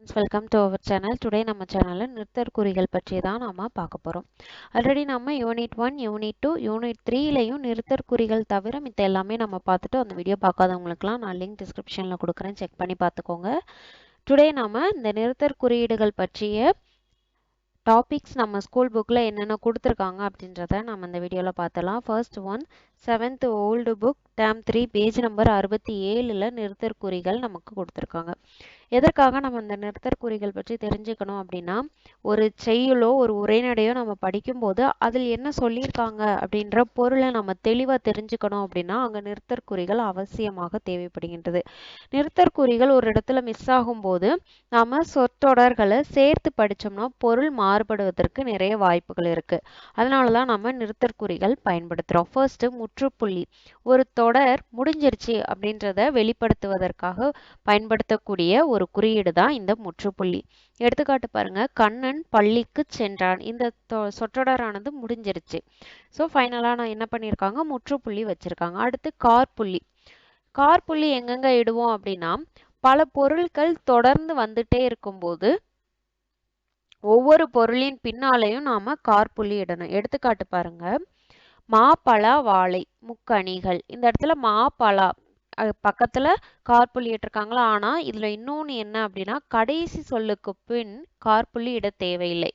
Welcome to our channel today நம்ம சேனலில் நிறுத்தற்குறிகள் பற்றி தான் நாம் பார்க்க போகிறோம் ஆல்ரெடி நம்ம unit one unit two unit த்ரீலையும் நிறுத்தற்குறிகள் தவிர மித்த எல்லாமே நம்ம பார்த்துட்டு அந்த வீடியோ பார்க்காதவங்களுக்குலாம் நான் லிங்க் டிஸ்கிரிப்ஷனில் கொடுக்குறேன். செக் பண்ணி பார்த்துக்கோங்க. டுடே நாம் இந்த நிறுத்தற்குறியீடுகள் பற்றிய டாபிக்ஸ் நம்ம ஸ்கூல் புக்கில் என்னென்ன கொடுத்துருக்காங்க அப்படின்றத நம்ம இந்த வீடியோவில் பார்த்தலாம் first one seventh old book term three page number அறுபத்தி ஏழில் நிறுத்தற்குறிகள் நமக்கு கொடுத்துருக்காங்க. எதற்காக நம்ம இந்த நிறுத்தற்குறிகள் பற்றி தெரிஞ்சுக்கணும் அப்படின்னா ஒரு செய்யுளோ ஒரு உரைநடையோ நம்ம படிக்கும்போது அதில் என்ன சொல்லியிருக்காங்க அப்படின்ற பொருளை நம்ம தெளிவாக தெரிஞ்சுக்கணும் அப்படின்னா அங்கே நிறுத்தற்குறிகள் அவசியமாக தேவைப்படுகின்றது. நிறுத்தற்குறிகள் ஒரு இடத்துல மிஸ் ஆகும்போது நாம் சொற்றொடர்களை சேர்த்து படித்தோம்னா பொருள் மாறுபடுவதற்கு நிறைய வாய்ப்புகள் இருக்குது அதனால தான் நம்ம நிறுத்தற்குறிகள் பயன்படுத்துகிறோம் ஃபர்ஸ்ட்டு முற்றுப்புள்ளி. ஒரு தொடர் முடிஞ்சிருச்சு அப்படின்றத வெளிப்படுத்துவதற்காக பயன்படுத்தக்கூடிய ஒரு குறியீடு தான் இந்த முற்றுப்புள்ளி. எடுத்துக்காட்டு பாருங்க கண்ணன் பள்ளிக்கு சென்றான். இந்த சொற்றொடரானது முடிஞ்சிருச்சு. ஸோ ஃபைனலாக நான் என்ன பண்ணியிருக்காங்க முற்றுப்புள்ளி வச்சிருக்காங்க. அடுத்து கார்புள்ளி கார்புள்ளி எங்கெங்க இடுவோம் அப்படின்னா பல பொருட்கள் தொடர்ந்து வந்துட்டே இருக்கும்போது ஒவ்வொரு பொருளின் பின்னாலையும் நாம கார்புள்ளி இடணும். எடுத்துக்காட்டு பாருங்க மாப்பழா வாழை முக்கணிகள். இந்த இடத்துல மாப்பழா பக்கத்தில் கார்புள்ளி இட்டிருக்காங்களா? ஆனால் இதில் இன்னொன்று என்ன அப்படின்னா கடைசி சொல்லுக்கு பின் கார்புள்ளி இட தேவையில்லை.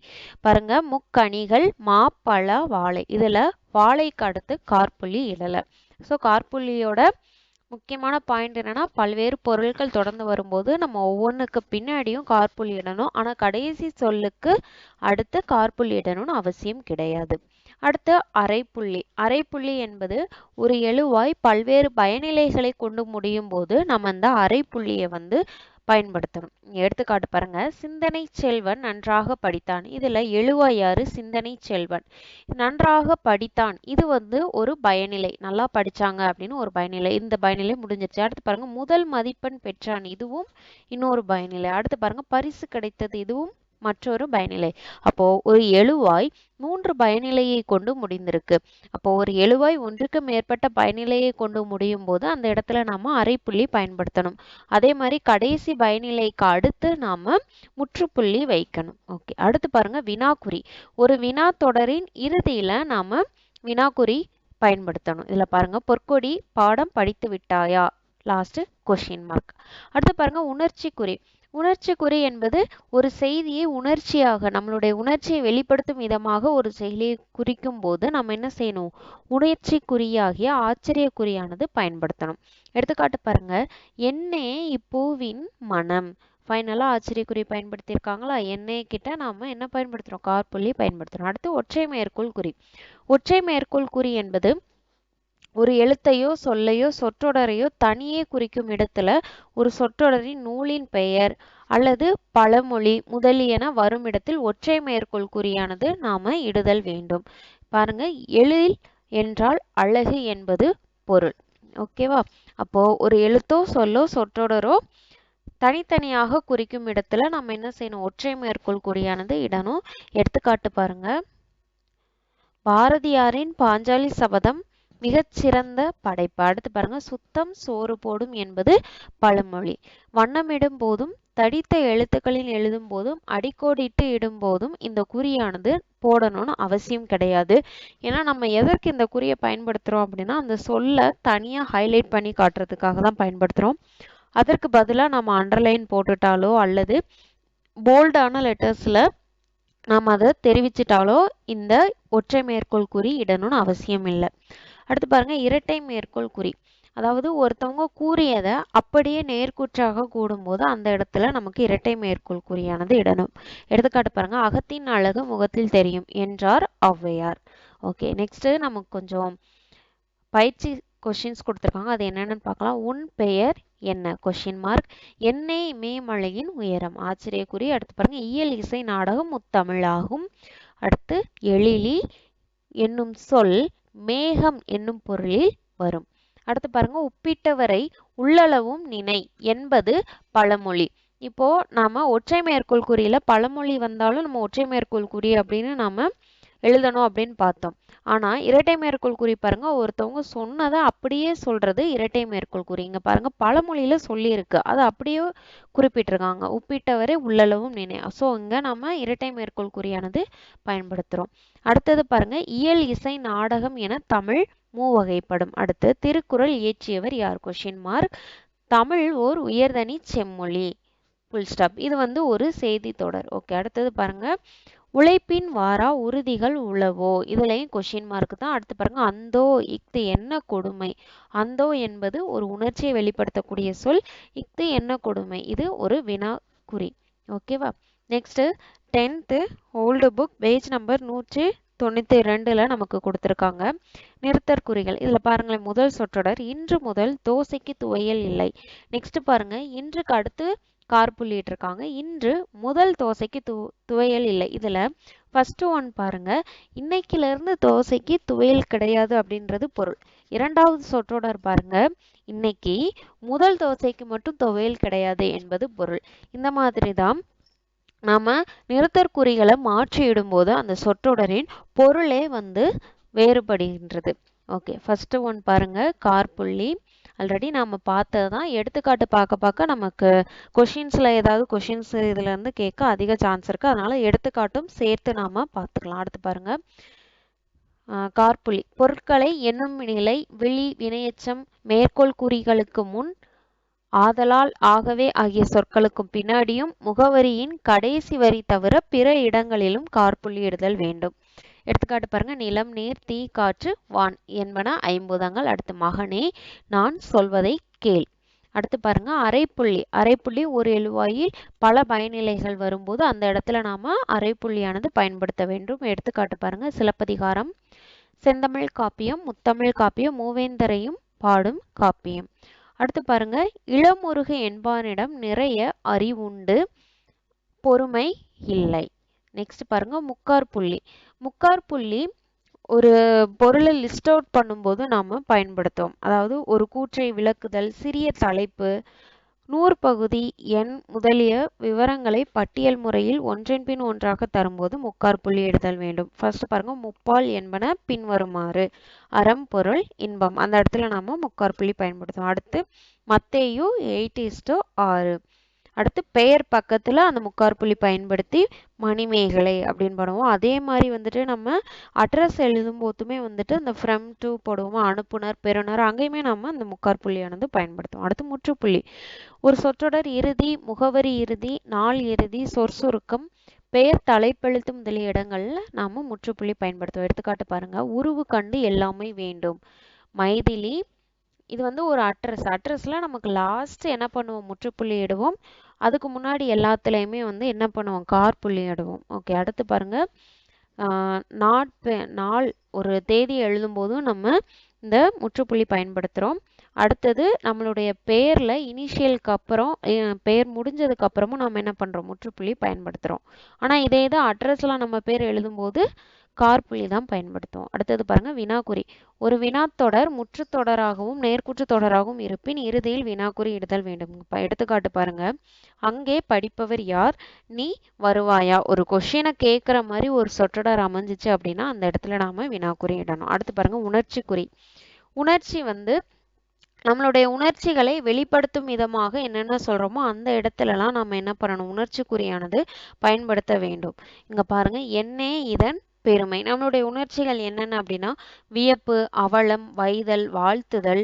பாருங்க முக்கணிகள் மாப்பழ வாழை. இதில் வாழைக்கு அடுத்து கார்புள்ளி இடலை. ஸோ கார்புள்ளியோட முக்கியமான பாயிண்ட் என்னன்னா பல்வேறு பொருட்கள் தொடர்ந்து வரும்போது நம்ம ஒவ்வொன்றுக்கு பின்னாடியும் கார்புள்ளி இடணும். ஆனால் கடைசி சொல்லுக்கு அடுத்து கார்புள்ளி இடணும்னு அவசியம் கிடையாது. அடுத்து அரைப்புள்ளி. அரைப்புள்ளி என்பது ஒரு எழுவாய் பல்வேறு பயனிலைகளை கொண்டு முடியும் போது நம்ம அந்த அரைப்புள்ளியை வந்து பயன்படுத்தணும். எடுத்துக்காட்டு பாருங்க. சிந்தனை செல்வன் நன்றாக படித்தான். இதுல எழுவாய் யாரு? சிந்தனை செல்வன். நன்றாக படித்தான். இது வந்து ஒரு பயனிலை. நல்லா படிச்சாங்க அப்படின்னு ஒரு பயனிலை. இந்த பயனிலை முடிஞ்சிருச்சு. அடுத்து பாருங்க. முதல் மதிப்பெண் பெற்றான். இதுவும் இன்னொரு பயனிலை. அடுத்து பாருங்க. பரிசு கிடைத்தது. இதுவும் மற்றொரு பயனிலை. அப்போ ஒரு எழுவாய் மூன்று பயனிலையை கொண்டு முடிந்திருக்கு. அப்போ ஒரு எழுவாய் ஒன்றுக்கு மேற்பட்ட பயனிலையை கொண்டு முடியும் போது அந்த இடத்துல நாம அரைப்புள்ளி பயன்படுத்தணும். அதே மாதிரி கடைசி பயனிலைக்கு அடுத்து நாம முற்றுப்புள்ளி வைக்கணும். ஓகே அடுத்து பாருங்க வினாக்குறி. ஒரு வினா தொடரின் இறுதியில நாம வினாக்குறி பயன்படுத்தணும். இதுல பாருங்க பொற்கொடி பாடம் படித்து விட்டாயா? லாஸ்ட் கொஷின் மார்க் அடுத்து பாருங்க உணர்ச்சி குறி. உணர்ச்சி குறி என்பது ஒரு செய்தியை உணர்ச்சியாக நம்மளுடைய உணர்ச்சியை வெளிப்படுத்தும் விதமாக ஒரு செயலியை குறிக்கும் போது நம்ம என்ன செய்யணும்? உணர்ச்சி குறியாகிய ஆச்சரிய குறியானது பயன்படுத்தணும். எடுத்துக்காட்டு பாருங்க என்னே இப்பூவின் மனம். ஃபைனலாக ஆச்சரியக்குறி பயன்படுத்தியிருக்காங்களா? எண்ணெய் கிட்ட நாம என்ன பயன்படுத்துகிறோம் கார்புள்ளி பயன்படுத்துகிறோம் அடுத்து ஒற்றை மேற்கோள் குறி. ஒற்றை மேற்கோள் குறி என்பது ஒரு எழுத்தையோ சொல்லையோ சொற்றொடரையோ தனியே குறிக்கும் இடத்துல ஒரு சொற்றொடரின் நூலின் பெயர் அல்லது பழமொழி முதலியன வரும் இடத்தில் ஒற்றை மேற்கோள் குறியானது நாம இடுதல் வேண்டும். பாருங்க எழில் என்றால் அழகு என்பது பொருள். ஓகேவா அப்போ ஒரு எழுத்தோ சொல்லோ சொற்றொடரோ தனித்தனியாக குறிக்கும் இடத்துல நம்ம என்ன செய்யணும்? ஒற்றை மேற்கோள் குறியானது இடணும். எடுத்துக்காட்டு பாருங்க. பாரதியாரின் பாஞ்சாலி சபதம் மிகச்சிறந்த படைப்பு. அடுத்து பாருங்க சுத்தம் சோறு போடும் என்பது பழமொழி. வண்ணமிடும் போதும் தடித்த எழுத்துக்களில் எழுதும் போதும் அடிக்கோடிட்டு இடும் போதும் இந்த குறியானது போடணும்னு அவசியம் கிடையாது. ஏன்னா நம்ம எதற்கு இந்த குறியை பயன்படுத்துறோம் அப்படின்னா அந்த சொல்ல தனியா ஹைலைட் பண்ணி காட்டுறதுக்காக தான் பயன்படுத்துறோம். அதற்கு பதிலாக நம்ம அண்டர்லைன் போட்டுட்டாலோ அல்லது போல்டான லெட்டர்ஸ்ல நாம் அதை தெரிவிச்சிட்டாலோ இந்த ஒற்றை மேற்கோள் குறி இடணும்னு அவசியம் இல்லை. அடுத்து பாருங்க இரட்டை மேற்கோள் குறி. அதாவது ஒருத்தவங்க கூறியதை அப்படியே நேர்கூற்றாக கூடும்போது அந்த இடத்துல நமக்கு இரட்டை மேற்கோள் குறியானது இடணும். எடுத்துக்காட்டு பாருங்க அகத்தின் அழகு முகத்தில் தெரியும் என்றார் ஔவையார். ஓகே நெக்ஸ்ட் நமக்கு கொஞ்சம் பயிற்சி கொஷின்ஸ் கொடுத்துருக்காங்க. அது என்னென்னு பார்க்கலாம். உன் பெயர் என்ன? கொஷின் மார்க் என்னை மேமலையின் உயரம். ஆச்சரியக்குறி. அடுத்து பாருங்க இயல் இசை நாடகம் முத்தமிழாகும். அடுத்து எழிலி என்னும் சொல் மேகம் என்னும் பொருளில் வரும். அடுத்து பாருங்க உப்பிட்டவரை உள்ளளவும் நினை என்பது பழமொழி. இப்போ நாம ஒற்றை மேற்கோள் குறியில பழமொழி வந்தாலும் நம்ம ஒற்றை மேற்கோள் குறி அப்படின்னு நாம எழுதணும் அப்படின்னு பார்த்தோம். ஆனா இரட்டை மேற்கோள் குறி பாருங்க ஒருத்தவங்க சொன்னதை அப்படியே சொல்றது இரட்டை மேற்கோள் குறி. இங்க பாருங்க பழமொழியில சொல்லியிருக்கு. அதை அப்படியே குறிப்பிட்டிருக்காங்க. உப்பிட்டவரை உள்ளளவும் நினை. ஸோ இங்க நம்ம இரட்டை மேற்கோள் குறியானது பயன்படுத்துறோம். அடுத்தது பாருங்க இயல் இசை நாடகம் என தமிழ் மூவகைப்படும். அடுத்து திருக்குறள் இயற்றியவர் யார் கொஷின் மார்க் தமிழ் ஓர் உயர்தனி செம்மொழி. ஃபுல் ஸ்டாப் இது வந்து ஒரு செய்தி தொடர். ஓகே அடுத்தது பாருங்க உழைப்பின் வாரா உறுதிகள் உளவோ இதுலயும் கொஷின் மார்க் தான். அடுத்து பாருங்க அந்தோ இஃது என்ன கொடுமை? அந்தோ என்பது ஒரு உணர்ச்சியை வெளிப்படுத்தக்கூடிய சொல். இஃது என்ன கொடுமை? இது ஒரு வினா குறி ஓகேவா next tenth old book page number நூற்றி தொண்ணூற்றி ரெண்டில் நமக்கு கொடுத்துருக்காங்க. நிறுத்தற்குறிகள் இதில் பாருங்களேன் முதல் சொற்றொடர் இன்று முதல் தோசைக்கு துவையல் இல்லை. நெக்ஸ்ட் பாருங்க இன்றுக்கு அடுத்து கார்புள்ளிட்டு இருக்காங்க இன்று முதல் தோசைக்கு து துவையல் இல்லை. இதில் ஃபஸ்ட்டு ஒன் பாருங்க. இன்னைக்குல இருந்து தோசைக்கு துவையல் கிடையாது அப்படின்றது பொருள். இரண்டாவது சொற்றொடர் பாருங்க. இன்னைக்கு முதல் தோசைக்கு மட்டும் துவையல் கிடையாது என்பது பொருள். இந்த மாதிரி தான் நாம் நிறுத்தற்குறிகளை மாற்றி இடும்போது அந்த சொற்றொடரின் பொருளே வந்து வேறுபடுகின்றது. ஓகே ஃபஸ்ட்டு ஒன் பாருங்க. கார்புள்ளி ஆல்ரெடி நாம பார்த்தது தான் எடுத்துக்காட்டு பார்க்க பார்க்க நமக்கு கொஷின்ஸில் ஏதாவது கொஷின்ஸ் இதுல இருந்து கேட்க அதிக சான்ஸ் இருக்கு. அதனால எடுத்துக்காட்டும் சேர்த்து நாம பார்த்துக்கலாம். அடுத்து பாருங்க. கார்புள்ளி பொருட்களை எண்ணும் நிலை விழி வினையச்சம் மேற்கோள் குறிகளுக்கு முன் ஆதலால் ஆகவே ஆகிய சொற்களுக்கும் பின்னாடியும் முகவரியின் கடைசி வரி தவிர பிற இடங்களிலும் கார்புள்ளி இடுதல் வேண்டும். எடுத்துக்காட்டு பாருங்கள் நிலம் நீர் தீ காற்று வான் என்பன ஐம்பூதங்கள் அடுத்து மகனே நான் சொல்வதை கேள். அடுத்து பாருங்க. அரைப்புள்ளி. அரைப்புள்ளி ஒரு எழுவாயில் பல பயனிலைகள் வரும்போது அந்த இடத்துல நாம அரைப்புள்ளியானது பயன்படுத்த வேண்டும். எடுத்துக்காட்டு பாருங்க. சிலப்பதிகாரம். செந்தமிழ் காப்பியம் முத்தமிழ் காப்பியம் மூவேந்தரையும் பாடும் காப்பியம். அடுத்து பாருங்க. இளமுருகு என்பானிடம் நிறைய அறிவுண்டு. பொறுமை இல்லை. நெக்ஸ்ட் பாருங்க முக்கார் புள்ளி. முக்கார் புள்ளி ஒரு பொருளை லிஸ்ட் அவுட் பண்ணும்போது நாம பயன்படுத்துவோம். அதாவது ஒரு கூற்றை விளக்குதல் சிறிய தலைப்பு நூறு பகுதி எண் முதலிய விவரங்களை பட்டியல் முறையில் ஒன்றின் பின் ஒன்றாக தரும்போது முக்கார் புள்ளி எடுத்தல் வேண்டும். ஃபர்ஸ்ட் பாருங்க முப்பால் என்பன பின்வருமாறு. அறம் பொருள் இன்பம். அந்த இடத்துல நாம முக்கார் புள்ளி பயன்படுத்துவோம். அடுத்து மத்தேயு எயிட் இஸ்டோ ஆறு. அடுத்து பெயர் பக்கத்துல அந்த முக்கார் புள்ளி பயன்படுத்தி மணிமேகலை அப்படின்னு போடுவோம். அதே மாதிரி வந்துட்டு நம்ம அட்ரஸ் எழுதும் போதுமே வந்துட்டு அந்த ஃப்ரம் டு போடுவோம் அனுப்புனர் பெறுனர் அங்கேயுமே நம்ம அந்த முக்கார் புள்ளியானது பயன்படுத்துவோம். அடுத்து முற்றுப்புள்ளி. ஒரு சொற்றொடர் இறுதி முகவரி இறுதி நாள் இறுதி சொற்சுருக்கம் பெயர் தலைப்பெழுத்து முதலிய இடங்கள்ல நாம முற்றுப்புள்ளி பயன்படுத்துவோம். எடுத்துக்காட்டு பாருங்க. உருவு கண்டு எல்லாமே வேண்டும். மைதிலி. இது வந்து ஒரு அட்ரஸ். அட்ரஸில் நமக்கு லாஸ்ட் என்ன பண்ணுவோம்? முற்றுப்புள்ளி இடுவோம். அதுக்கு முன்னாடி எல்லாத்துலேயுமே வந்து என்ன பண்ணுவோம்? கார் புள்ளி இடுவோம் ஓகே அடுத்து பாருங்க. நாட் நாள் ஒரு தேதி எழுதும்போதும் நம்ம இந்த முற்றுப்புள்ளி பயன்படுத்துகிறோம் அடுத்தது நம்மளுடைய பெயரில் இனிஷியலுக்கு அப்புறம் பெயர் முடிஞ்சதுக்கு அப்புறமும் நம்ம என்ன பண்ணுறோம் முற்றுப்புள்ளி பயன்படுத்துகிறோம் ஆனால் இதே தான் அட்ரஸ்லாம் நம்ம பேர் எழுதும்போது கார்புள்ளி தான் பயன்படுத்துவோம். அடுத்தது பாருங்க வினாக்குறி. ஒரு வினாத்தொடர் முற்றுத்தொடராகவும் நேர்குற்று தொடராகவும் இருப்பின் இறுதியில் வினாக்குறி இடுதல் வேண்டும். எடுத்துக்காட்டு பாருங்க. அங்கே படிப்பவர் யார்? நீ வருவாயா? ஒரு கொஷினை கேட்குற மாதிரி ஒரு சொற்றொடர் அமைஞ்சிச்சு அப்படின்னா அந்த இடத்துல நாம வினாக்குறி இடணும். அடுத்து பாருங்க உணர்ச்சி குறி உணர்ச்சி வந்து நம்மளுடைய உணர்ச்சிகளை வெளிப்படுத்தும் விதமாக என்னென்ன சொல்றோமோ அந்த இடத்துலலாம் நம்ம என்ன பண்ணணும்? உணர்ச்சி குறியானது பயன்படுத்த வேண்டும். இங்க பாருங்க என்னே இதன் பெருமை. நம்மளுடைய உணர்ச்சிகள் என்னென்ன அப்படின்னா வியப்பு அவலம் வைதல் வாழ்த்துதல்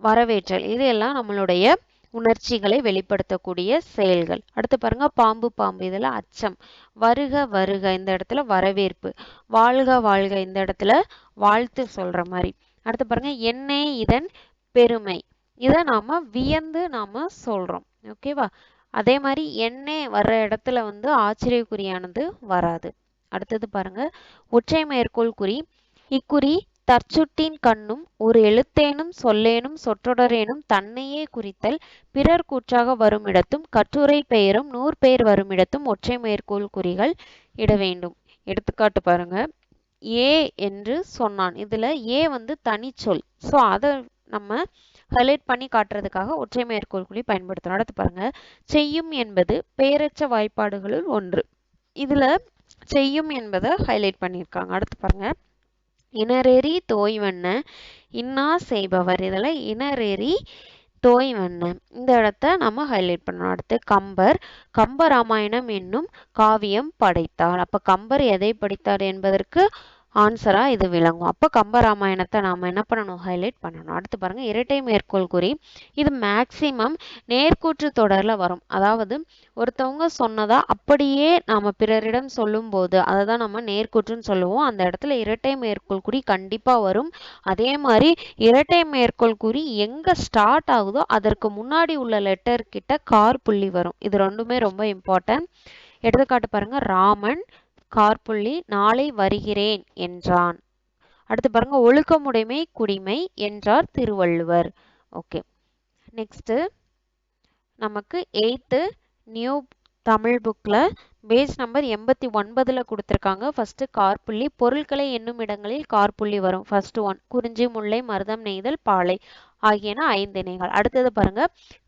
வரவேற்றல். இது எல்லாம் நம்மளுடைய உணர்ச்சிகளை வெளிப்படுத்தக்கூடிய செயல்கள். அடுத்து பாருங்க பாம்பு பாம்பு. இதுல அச்சம். வருக வருக. இந்த இடத்துல வரவேற்பு. வாழ்க வாழ்க. இந்த இடத்துல வாழ்த்து சொல்ற மாதிரி. அடுத்து பாருங்க என்னே இதன் பெருமை. இதை நாம வியந்து நாம சொல்றோம். ஓகேவா அதே மாதிரி எண்ணெய் வர்ற இடத்துல வந்து ஆச்சரியக்குறியானது வராது. அடுத்தது பாருங்க. ஒற்றை மேற்கோள் குறி இக்குறி தற்சுட்டின் கண்ணும் ஒரு எழுத்தேனும் சொல்லேனும் சொற்றொடரேனும் தன்னையே குறித்தல் பிறர் கூற்றாக வரும் இடத்தும் கட்டுரை பெயரும் நூறு பெயர் வரும் இடத்தும் ஒற்றை மேற்கோள் குறிகள் இட வேண்டும். எடுத்துக்காட்டு பாருங்க. ஏ என்று சொன்னான். இதுல ஏ வந்து தனிச்சொல். ஸோ அதை நம்ம ஹைலைட் பண்ணி காட்டுறதுக்காக ஒற்றை மேற்கோள்குழி பயன்படுத்தணும் அடுத்து பாருங்க. செய்யும் என்பது பெயரச்ச வாய்ப்பாடுகளுள் ஒன்று. இதுல செய்யும் என்பதை ஹைலைட் பண்ணியிருக்காங்க. அடுத்து பாருங்க. இனரெறி தோய்வண்ண இன்னா செய்பவர். இதில் இனரெறி தோய்வண்ண. இந்த இடத்த நம்ம ஹைலைட் பண்ணணும். அடுத்து கம்பர். கம்பராமாயணம் என்னும் காவியம் படைத்தார். அப்போ கம்பர் எதை படித்தார் என்பதற்கு ஆன்சராக இது விளங்கும். அப்போ கம்பராமாயணத்தை நாம் என்ன பண்ணணும்? ஹைலைட் பண்ணணும். அடுத்து பாருங்கள் இரட்டை மேற்கோள் குறி. இது மேக்சிமம் நேர்கூற்று தொடரில் வரும். அதாவது ஒருத்தவங்க சொன்னதா அப்படியே நாம் பிறரிடம் சொல்லும்போது அதை தான் நம்ம நேர்கூற்றுன்னு சொல்லுவோம். அந்த இடத்துல இரட்டை மேற்கோள் குறி கண்டிப்பாக வரும். அதே மாதிரி இரட்டை மேற்கோள் குறி எங்கே ஸ்டார்ட் ஆகுதோ அதற்கு முன்னாடி உள்ள லெட்டர் கிட்ட கார் புள்ளி வரும். இது ரெண்டுமே ரொம்ப இம்பார்ட்டன்ட் எடுத்துக்காட்டு பாருங்க ராமன் கார்புள்ளி நாளை வருகிறேன் என்றான். அடுத்து பாருங்க ஒழுக்கமுடைமை குடிமை என்றார் திருவள்ளுவர். ஓகே நெக்ஸ்ட்டு நமக்கு எயித்து நியூ தமிழ் புக்கில் பேஜ் நம்பர் எண்பத்தி ஒன்பதில் கொடுத்துருக்காங்க. ஃபஸ்ட்டு கார்புள்ளி பொருட்களை என்னும் இடங்களில் கார்புள்ளி வரும். ஃபர்ஸ்ட் ஒன் குறிஞ்சி முல்லை மருதம் நெய்தல் பாலை ஆகியன ஐந்து இணைகள். அடுத்தது பாருங்க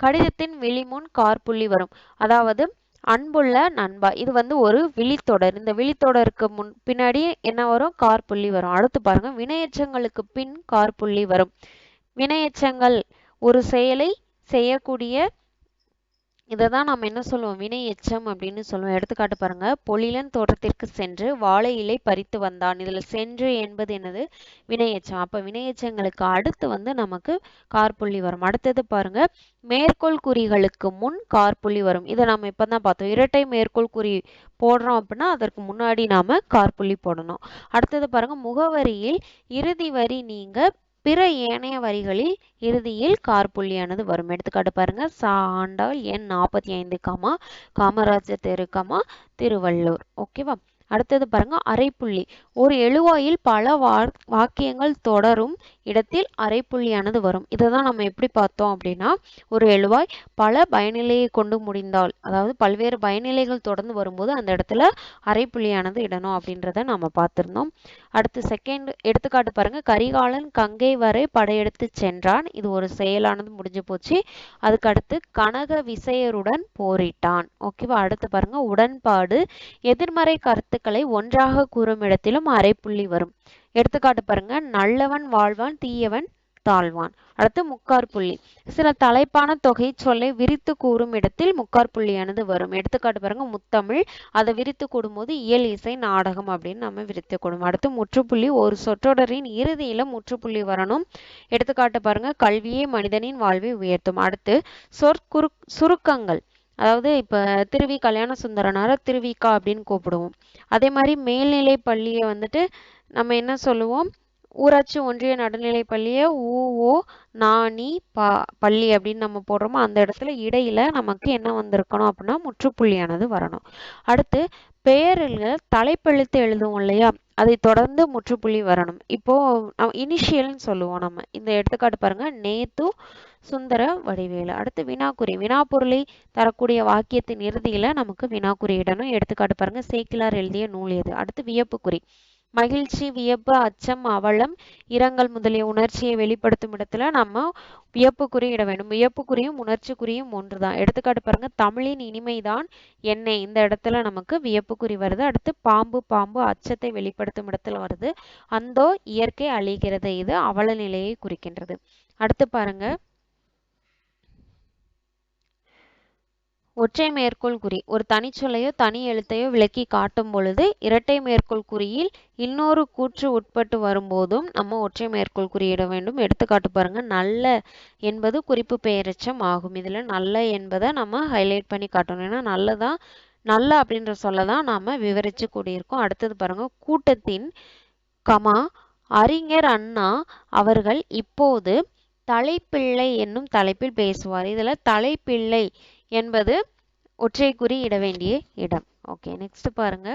கடிதத்தின் விழிமுன் கார்புள்ளி வரும். அதாவது அன்புள்ள நண்பா இது வந்து ஒரு விழித்தொடர். இந்த விழித்தொடருக்கு முன் பின்னாடி என்ன வரும்? கார் புள்ளி வரும். அடுத்து பாருங்க வினையச்சங்களுக்கு பின் கார் புள்ளி வரும். வினையச்சங்கள் ஒரு செயலை செய்யக்கூடிய இதை தான் நம்ம என்ன சொல்லுவோம்? வினை எச்சம் அப்படின்னு சொல்லுவோம். எடுத்துக்காட்டு பாருங்க. பொழிலன் தோட்டத்திற்கு சென்று வாழை இலை பறித்து வந்தான். இதுல சென்று என்பது என்னது? வினை எச்சம். அப்போ வினை எச்சங்களுக்கு அடுத்து வந்து நமக்கு கார்புள்ளி வரும். அடுத்தது பாருங்க. மேற்கோள் குறிகளுக்கு முன் கார்புள்ளி வரும். இதை நம்ம இப்பதான் பார்த்தோம். இரட்டை மேற்கோள் குறி போடுறோம் அப்படின்னா அதற்கு முன்னாடி நாம கார்புள்ளி போடணும். அடுத்தது பாருங்க. முகவரியில் இறுதி வரி நீங்க பிற ஏனைய வரிகளில் இறுதியில் கார்புள்ளியானது வரும். எடுத்துக்காட்டு பாருங்க. சா ஆண்டாள் எண் நாற்பத்தி ஐந்து கமா காமராஜர் தெரு கமா திருவள்ளூர் ஓகேவா அடுத்தது பாருங்க. அரைப்புள்ளி. ஒரு எழுவாயில் பல வா வாக்கியங்கள் தொடரும் இடத்தில் அரைப்புள்ளியானது வரும். இதை தான் நம்ம எப்படி பார்த்தோம் அப்படின்னா ஒரு எழுவாய் பல பயனிலையை கொண்டு முடிந்தால் அதாவது பல்வேறு பயனிலைகள் தொடர்ந்து வரும்போது அந்த இடத்துல அரைப்புள்ளியானது இடணும் அப்படின்றத நம்ம பார்த்துருந்தோம். அடுத்து செகண்ட் எடுத்துக்காட்டு பாருங்க. கரிகாலன் கங்கை வரை படையெடுத்து சென்றான். இது ஒரு செயலானது முடிஞ்சு போச்சு. அதுக்கு அடுத்து கனக விசையருடன் போரிட்டான். ஓகேவா அடுத்து பாருங்க. உடன்பாடு. எதிர்மறை கருத்துக்களை ஒன்றாக கூறும் இடத்திலும் அரைப்புள்ளி வரும். எடுத்துக்காட்டு பாருங்க. நல்லவன் வாழ்வான் தீயவன் தாழ்வான். அடுத்து முக்கார் புள்ளி. சில தலைப்பான தொகை சொல்லை விரித்து கூறும் இடத்தில் முக்கார் புள்ளியானது வரும். எடுத்துக்காட்டு பாருங்க. முத்தமிழ் அதை விரித்து கூடும்போது இயல் இசை நாடகம் அப்படின்னு நம்ம விரித்து கூடும். அடுத்து முற்றுப்புள்ளி ஒரு சொற்றொடரின் இறுதியில முற்றுப்புள்ளி வரணும். எடுத்துக்காட்டு பாருங்க. கல்வியே மனிதனின் வாழ்வை உயர்த்தும். அடுத்து சொற்குரு சுருக்கங்கள். அதாவது இப்ப திருவி கல்யாண சுந்தரனார திருவிக்கா அப்படின்னு கூப்பிடுவோம். அதே மாதிரி மேல்நிலை பள்ளியை வந்துட்டு நம்ம என்ன சொல்லுவோம்? ஊராட்சி ஒன்றிய நடுநிலை பள்ளியை ஊஓ நாணி பா பள்ளி அப்படின்னு நம்ம போடுறோமோ அந்த இடத்துல இடையில நமக்கு என்ன வந்திருக்கணும் அப்படின்னா முற்றுப்புள்ளியானது வரணும். அடுத்து பெயரில் தலைப்பெழுத்து எழுதுவோம் இல்லையா? அதை தொடர்ந்து முற்றுப்புள்ளி வரணும். இப்போ இனிஷியல்னு சொல்லுவோம் நம்ம. இந்த எடுத்துக்காட்டு பாருங்க. நேத்து சுந்தர வடிவேலு. அடுத்து வினாக்குறி. வினாப்பொருளை தரக்கூடிய வாக்கியத்தின் இறுதியில நமக்கு வினாக்குறி இடணும் எடுத்துக்காட்டு பாருங்க. சேக்கிலார் எழுதிய நூல் எது? அடுத்து வியப்புக்குறி. மகிழ்ச்சி வியப்பு அச்சம் அவலம் இரங்கல் முதலிய உணர்ச்சியை வெளிப்படுத்தும் இடத்துல நம்ம வியப்புக்குறி இட வேண்டும். வியப்புக்குறியும் உணர்ச்சிக்குறியும் ஒன்றுதான். எடுத்துக்காட்டு பாருங்க. தமிழின் இனிமைதான் என்ன இந்த இடத்துல நமக்கு வியப்புக்குறி வருது. அடுத்து பாம்பு பாம்பு அச்சத்தை வெளிப்படுத்தும் இடத்துல வருது. அந்தோ இயற்கை அழிகிறது. இது அவல நிலையை குறிக்கின்றது. அடுத்து பாருங்க. ஒற்றை மேற்கோள் குறி ஒரு தனிச்சொல்லையோ தனி எழுத்தையோ விளக்கி காட்டும் பொழுது இரட்டை மேற்கோள் குறியில் இன்னொரு கூற்று உட்பட்டு வரும்போதும் நம்ம ஒற்றை மேற்கோள் குறியிட வேண்டும். எடுத்துக்காட்டு பாருங்க நல்ல என்பது குறிப்பு பெயரெச்சம் ஆகும். இதுல நல்ல என்பதை நம்ம ஹைலைட் பண்ணி காட்டணும். ஏன்னா நல்லதான் நல்ல அப்படின்ற சொல்ல தான் நாம விவரிச்சு கூடியிருக்கோம். அடுத்தது பாருங்க கூட்டத்தின் கமா அறிஞர் அண்ணா அவர்கள் இப்போது தலைப்பிள்ளை என்னும் தலைப்பில் பேசுவார். இதுல தலைப்பிள்ளை என்பது ஒற்றை குறி இட வேண்டிய இடம். ஓகே நெக்ஸ்ட் பாருங்க.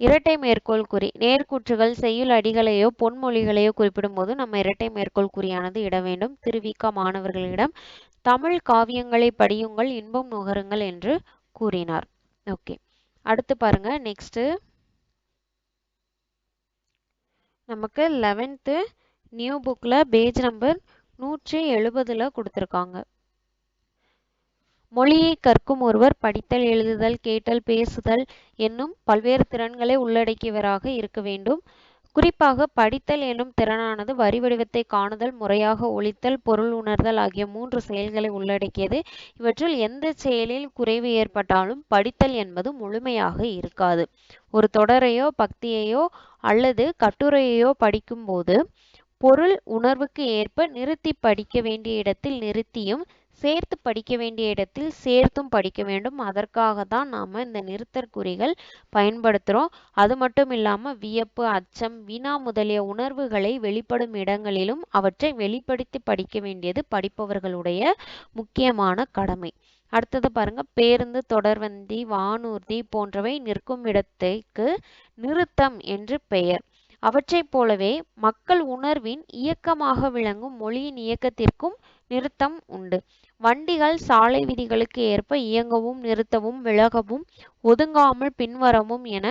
இரட்டை மேற்கோள் குறி. நேர்கூற்றுகள் செய்யுள் அடிகளையோ பொன்மொழிகளையோ குறிப்பிடும் போது நம்ம இரட்டை மேற்கோள் குறியானது இட வேண்டும். திருவிக மாணவர்களிடம் தமிழ் காவியங்களை படியுங்கள் இன்பம் நுகருங்கள் என்று கூறினார். ஓகே அடுத்து பாருங்க. நெக்ஸ்ட் நமக்கு லெவன்த்து நியூ புக்கில் பேஜ் நம்பர் நூற்றி எழுபதில் கொடுத்துருக்காங்க. மொழியை கற்கும் ஒருவர் படித்தல் எழுதுதல் கேட்டல் பேசுதல் என்னும் பல்வேறு திறன்களை உள்ளடக்கியவராக இருக்க வேண்டும். குறிப்பாக படித்தல் என்னும் திறனானது வரி வடிவத்தை காணுதல் முறையாக ஒழித்தல் பொருள் உணர்தல் ஆகிய மூன்று செயல்களை உள்ளடக்கியது. இவற்றில் எந்த செயலில் குறைவு ஏற்பட்டாலும் படித்தல் என்பது முழுமையாக இருக்காது. ஒரு தொடரையோ பக்தியையோ அல்லது கட்டுரையையோ படிக்கும்போது பொருள் உணர்வுக்கு ஏற்ப நிறுத்தி படிக்க வேண்டிய இடத்தில் நிறுத்தியும் சேர்த்து படிக்க வேண்டிய இடத்தில் சேர்த்தும் படிக்க வேண்டும். அதற்காக தான் நாம் இந்த நிறுத்தற்குறிகள் பயன்படுத்துகிறோம் அது மட்டும் இல்லாமல் வியப்பு அச்சம் வினா முதலிய உணர்வுகளை வெளிப்படும் இடங்களிலும் அவற்றை வெளிப்படுத்தி படிக்க வேண்டியது படிப்பவர்களுடைய முக்கியமான கடமை. அடுத்தது பாருங்க பேருந்து தொடர்வண்டி வானூர்தி போன்றவை நிற்கும் இடத்துக்கு நிறுத்தம் என்று பெயர். அவற்றைப் போலவே மக்கள் உணர்வின் இயக்கமாக விளங்கும் மொழியின் இயக்கத்திற்கும் நிறுத்தம் உண்டு. வண்டிகள் சாலை விதிகளுக்கு ஏற்ப இயங்கவும் நிறுத்தவும் விலகவும் ஒதுங்காமல் பின்வரவும் என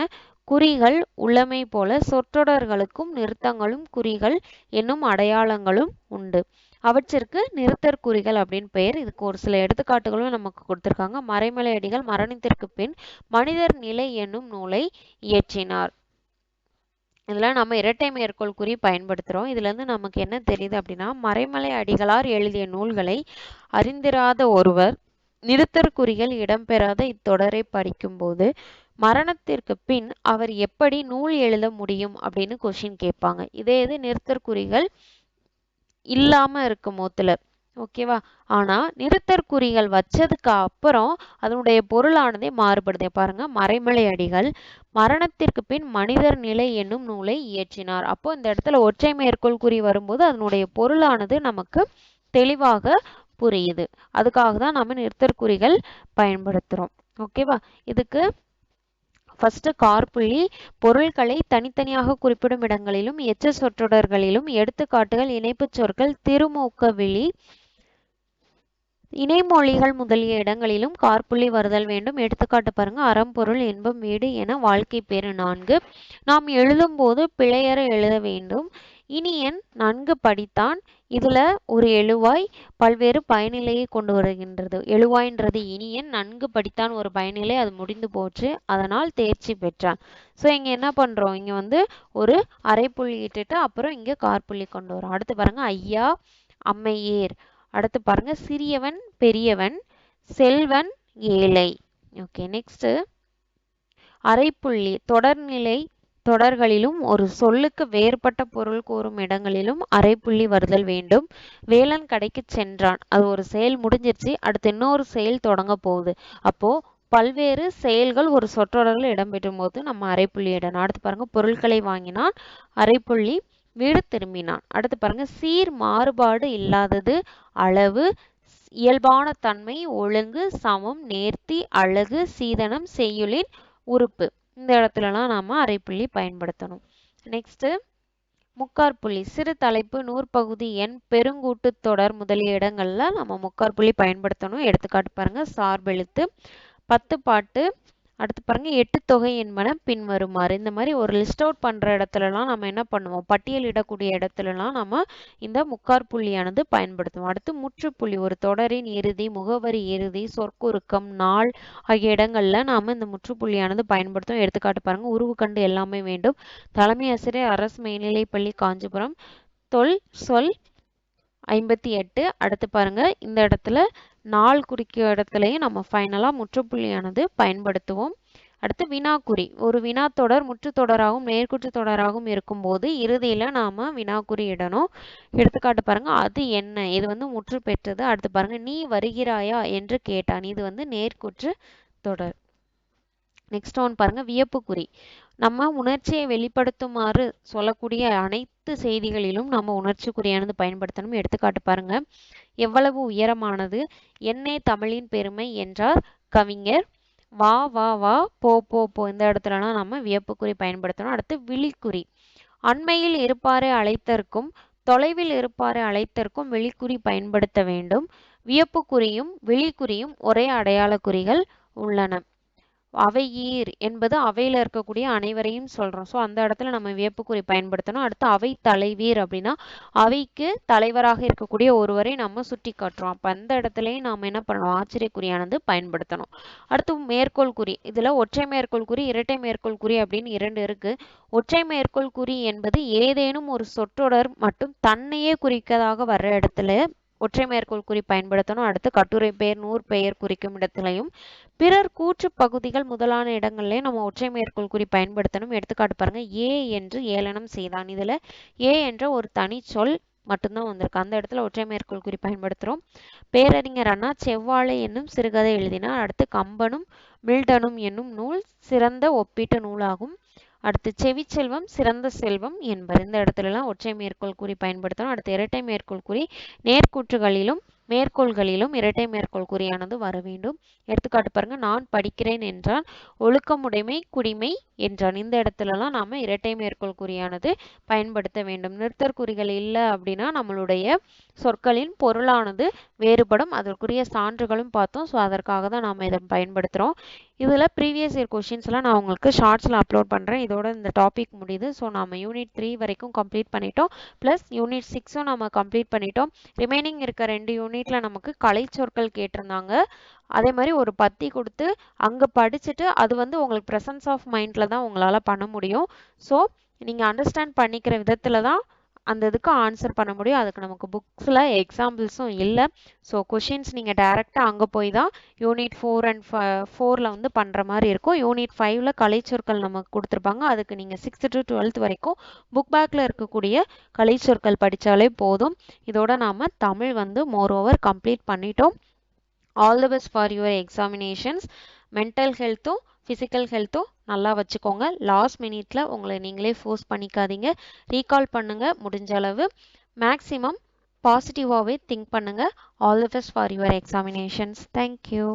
குறிகள் உள்ளமை போல சொற்றொடர்களுக்கும் நிறுத்தங்களும் குறிகள் என்னும் அடையாளங்களும் உண்டு. அவற்றிற்கு நிறுத்தற்குறிகள் அப்படின்னு பெயர். இதுக்கு ஒரு சில எடுத்துக்காட்டுகளும் நமக்கு கொடுத்திருக்காங்க. மறைமலையடிகள் மரணத்திற்கு பின் மனிதர் நிலை என்னும் நூலை இயற்றினார். இதில் நம்ம இரட்டை மேற்கோள் குறி பயன்படுத்துகிறோம் இதுலேருந்து நமக்கு என்ன தெரியுது அப்படின்னா மறைமலை அடிகளார் எழுதிய நூல்களை அறிந்திராத ஒருவர் நிறுத்தற்குறிகள் இடம்பெறாத இத்தொடரை படிக்கும்போது மரணத்திற்கு பின் அவர் எப்படி நூல் எழுத முடியும் அப்படின்னு கொஷின் கேட்பாங்க. இதே இது நிறுத்தற்குறிகள் இல்லாம இருக்கும் மோத்துல ஓகேவா ஆனா நிறுத்தற்குறிகள் வச்சதுக்கு அப்புறம் அதனுடைய பொருளானதே மாறுபடுதே. பாருங்க மறைமலை அடிகள். மரணத்திற்கு பின் மனிதர் நிலை என்னும் நூலை இயற்றினார். அப்போ இந்த இடத்துல ஒற்றை மேற்கோள் குறி வரும்போது அதனுடைய பொருளானது நமக்கு தெளிவாக புரியுது. அதுக்காக தான் நம்ம நிறுத்தற்குறிகள் பயன்படுத்துறோம். ஓகேவா இதுக்கு ஃபர்ஸ்ட் கார்புள்ளி பொருட்களை தனித்தனியாக குறிப்பிடும் இடங்களிலும் எச்ச சொற்றொடர்களிலும் எடுத்துக்காட்டுகள் இணைப்புச் சொற்கள் திருமூக்கவிழி இணைமொழிகள் முதலிய இடங்களிலும் கார்புள்ளி வருதல் வேண்டும். எடுத்துக்காட்டு பாருங்க. அறம்பொருள் இன்பம் வீடு என வாழ்க்கை பேரு நான்கு. நாம் எழுதும்போது பிழையற எழுத வேண்டும். இனியன் நன்கு படித்தான். இதுல ஒரு எழுவாய் பல்வேறு பயனிலையை கொண்டு வருகின்றது. எழுவாய்ன்றது இனியன் நன்கு படித்தான் ஒரு பயனிலை. அது முடிந்து போச்சு. அதனால் தேர்ச்சி பெற்றான். ஸோ இங்க என்ன பண்றோம்? இங்க வந்து ஒரு அரைப்புள்ளி இட்டுட்டு அப்புறம் இங்க கார்புள்ளி கொண்டு வரோம் அடுத்து பாருங்க. ஐயா அம்மையேர். அடுத்து பாருங்க. சிறியவன் பெரியவன் செல்வன் ஏழை. ஓகே நெக்ஸ்ட் அரைப்புள்ளி தொடர்நிலை தொடர்களிலும் ஒரு சொல்லுக்கு வேறுபட்ட பொருள் கூறும் இடங்களிலும் அரைப்புள்ளி வருதல் வேண்டும். வேலன் கடைக்கு சென்றான். அது ஒரு செயல் முடிஞ்சிருச்சு. அடுத்து இன்னொரு செயல் தொடங்க போகுது. அப்போ பல்வேறு செயல்கள் ஒரு சொற்றொடரில் இடம்பெற்றும் போது நம்ம அரைப்புள்ளி இடணும். அடுத்து பாருங்க பொருட்களை வாங்கினால் அரைப்புள்ளி வீடு திரும்பினான். அடுத்து பாருங்க சீர் மாறுபாடு இல்லாதது அளவு இயல்பான தன்மை ஒழுங்கு சமம் நேர்த்தி அழகு சீதனம் செய்யுளின் உறுப்பு. இந்த இடத்துலலாம் நாம அரைப்புள்ளி பயன்படுத்தணும். நெக்ஸ்ட் முக்காற்புள்ளி சிறு தலைப்பு நூற்பகுதி எண் பெருங்கூட்டு தொடர் முதலிய இடங்கள்ல நம்ம முக்காற்புள்ளி பயன்படுத்தணும். எடுத்துக்காட்டு பாருங்க சார்பெழுத்து. பத்து பாட்டு அடுத்து பாருங்க எட்டு தொகை என்பன பின்வருமாறு. இந்த மாதிரி ஒரு லிஸ்ட் அவுட் பண்ற இடத்துலலாம் நம்ம என்ன பண்ணுவோம்? பட்டியலிடக்கூடிய இடத்துலலாம் நம்ம இந்த முக்கார் புள்ளியானது பயன்படுத்துவோம். அடுத்து முற்றுப்புள்ளி ஒரு தொடரின் இறுதி முகவரி இறுதி சொற்குறுக்கம் நாள் ஆகிய இடங்கள்ல நாம இந்த முற்றுப்புள்ளியானது பயன்படுத்தும் எடுத்துக்காட்டு பாருங்க உருவு கண்டு எல்லாமே வேண்டும். தலைமை ஆசிரியர் அரசு மேல்நிலைப்பள்ளி காஞ்சிபுரம். தொல் சொல் ஐம்பத்தி எட்டு. அடுத்து பாருங்க இந்த இடத்துல நாள் குறிக்கிற இடத்துலையும் நம்ம ஃபைனலாக முற்றுப்புள்ளியானது பயன்படுத்துவோம். அடுத்து வினாக்குறி. ஒரு வினாத்தொடர் முற்றுத்தொடராகவும் நேர்குற்று தொடராகவும் இருக்கும்போது இறுதியில் நாம் வினாக்குறி இடணும். எடுத்துக்காட்டு பாருங்க அது என்ன? இது வந்து முற்று பெற்றது. அடுத்து பாருங்க நீ வருகிறாயா என்று கேட்டான். இது வந்து நேர்குற்று தொடர். நெக்ஸ்ட் ஒன் பாருங்க வியப்புக்குறி. நம்ம உணர்ச்சியை வெளிப்படுத்துமாறு சொல்லக்கூடிய அனைத்து செய்திகளிலும் நம்ம உணர்ச்சிக்குறியானது பயன்படுத்தணும். எடுத்துக்காட்டு பாருங்க எவ்வளவு உயரமானது? என்னே தமிழின் பெருமை என்றார் கவிஞர். வா வா வா போ போ போ இந்த இடத்துலலாம் நம்ம வியப்புக்குறி பயன்படுத்தணும். அடுத்து விழிக்குறி. அண்மையில் இருப்பாரை அழைத்தற்கும் தொலைவில் இருப்பாரை அழைத்தற்கும் விழிக்குறி பயன்படுத்த வேண்டும். வியப்புக்குறியும் விழிக்குறியும் ஒரே அடையாள குறிகள் உள்ளன. அவையீர் என்பது அவையில் இருக்கக்கூடிய அனைவரையும் சொல்கிறோம் ஸோ அந்த இடத்துல நம்ம வியப்புக்குறி பயன்படுத்தணும். அடுத்து அவை தலைவீர் அப்படின்னா அவைக்கு தலைவராக இருக்கக்கூடிய ஒருவரை நம்ம சுட்டி காட்டுறோம் அப்போ அந்த இடத்துலையும் நாம் என்ன பண்ணணும்? ஆச்சரியக்குறியானது பயன்படுத்தணும். அடுத்து மேற்கோள் குறி. இதில் ஒற்றை மேற்கோள் குறி இரட்டை மேற்கோள் குறி அப்படின்னு இரண்டு இருக்குது ஒற்றை மேற்கோள் குறி என்பது ஏதேனும் ஒரு சொற்றொடர் மட்டும் தன்னையே குறிக்கதாக வர்ற இடத்துல ஒற்றை மேற்கோள் குறி பயன்படுத்தணும். அடுத்து கட்டுரை பெயர் நூற் பெயர் குறிக்கும் இடத்துலையும் பிறர் கூற்று பகுதிகள் முதலான இடங்கள்லையும் நம்ம ஒற்றை மேற்கோள் குறி பயன்படுத்தணும். எடுத்துக்காட்டு பாருங்க. ஏ என்று ஏளனம் செய்தான். இதுல ஏ என்ற ஒரு தனி சொல் மட்டும்தான் வந்திருக்கு. அந்த இடத்துல ஒற்றை மேற்கோள் குறி பயன்படுத்துறோம். பேரறிஞர் அண்ணா செவ்வாழை என்னும் சிறுகதை எழுதினார். அடுத்து கம்பனும் மில்டனும் என்னும் நூல் சிறந்த ஒப்பீட்டு நூலாகும். அடுத்து செவிச்செல்வம் சிறந்த செல்வம் என்பர் இந்த இடத்துலலாம் ஒற்றை மேற்கோள் குறி பயன்படுத்தணும். அடுத்து இரட்டை மேற்கோள் குறி நேர்கூற்றுகளிலும் மேற்கோள்களிலும் இரட்டை மேற்கோள் குறியானது வர வேண்டும். எடுத்துக்காட்டு பாருங்க நான் படிக்கிறேன் என்றான் ஒழுக்கமுடைமை குடிமை என்றான் இந்த இடத்துலலாம் நாம இரட்டை மேற்கோள் குறியானது பயன்படுத்த வேண்டும். நிறுத்தற் குறிகள் இல்லை அப்படின்னா நம்மளுடைய சொற்களின் பொருளானது வேறுபடும். அதற்குரிய சான்றுகளும் பார்த்தோம். ஸோ அதற்காக தான் நாம் இதை பயன்படுத்துகிறோம் இதில் ப்ரீவியஸ் இயர் கொஷின்ஸ்லாம் நான் உங்களுக்கு ஷார்ட்ஸில் அப்லோட் பண்ணுறேன் இதோட இந்த டாபிக் முடியுது. ஸோ நம்ம யூனிட் த்ரீ வரைக்கும் கம்ப்ளீட் பண்ணிட்டோம். ப்ளஸ் யூனிட் சிக்ஸும் நம்ம கம்ப்ளீட் பண்ணிட்டோம். ரிமைனிங் இருக்க ரெண்டு யூனிட்ல நமக்கு கலை சொற்கள் கேட்டிருந்தாங்க. அதே மாதிரி ஒரு பத்தி கொடுத்து அங்கே படிச்சுட்டு அது வந்து உங்களுக்கு ப்ரெசன்ஸ் ஆஃப் மைண்டில் தான் உங்களால் பண்ண முடியும். ஸோ நீங்கள் அண்டர்ஸ்டாண்ட் பண்ணிக்கிற விதத்தில் தான் அந்த இதுக்கு ஆன்சர் பண்ண முடியும். அதுக்கு நமக்கு புக்ஸில் எக்ஸாம்பிள்ஸும் இல்லை. ஸோ கொஷின்ஸ் நீங்கள் டேரெக்டாக அங்கே போய் தான் யூனிட் ஃபோர் அண்ட் ஃப ஃபோரில் வந்து பண்ணுற மாதிரி இருக்கும். யூனிட் ஃபைவ்ல கலைச்சொற்கள் நமக்கு கொடுத்துருப்பாங்க. அதுக்கு நீங்கள் சிக்ஸ்த் டு டுவெல்த் வரைக்கும் புக் பேக்கில் இருக்கக்கூடிய கலைச்சொற்கள் படித்தாலே போதும். இதோட நாம் தமிழ் வந்து மோர் ஓவர் கம்ப்ளீட் பண்ணிட்டோம். All the best for your examinations mental ஹெல்த்தும் physical ஹெல்த்தும் நல்லா வச்சுக்கோங்க. லாஸ்ட் மினிட்ல உங்களை நீங்களே ஃபோர்ஸ் பண்ணிக்காதீங்க. ரீகால் பண்ணுங்க. முடிஞ்ச அளவு மேக்ஸிமம் பாசிட்டிவாகவே திங்க் பண்ணுங்க. All the best for your examinations thank you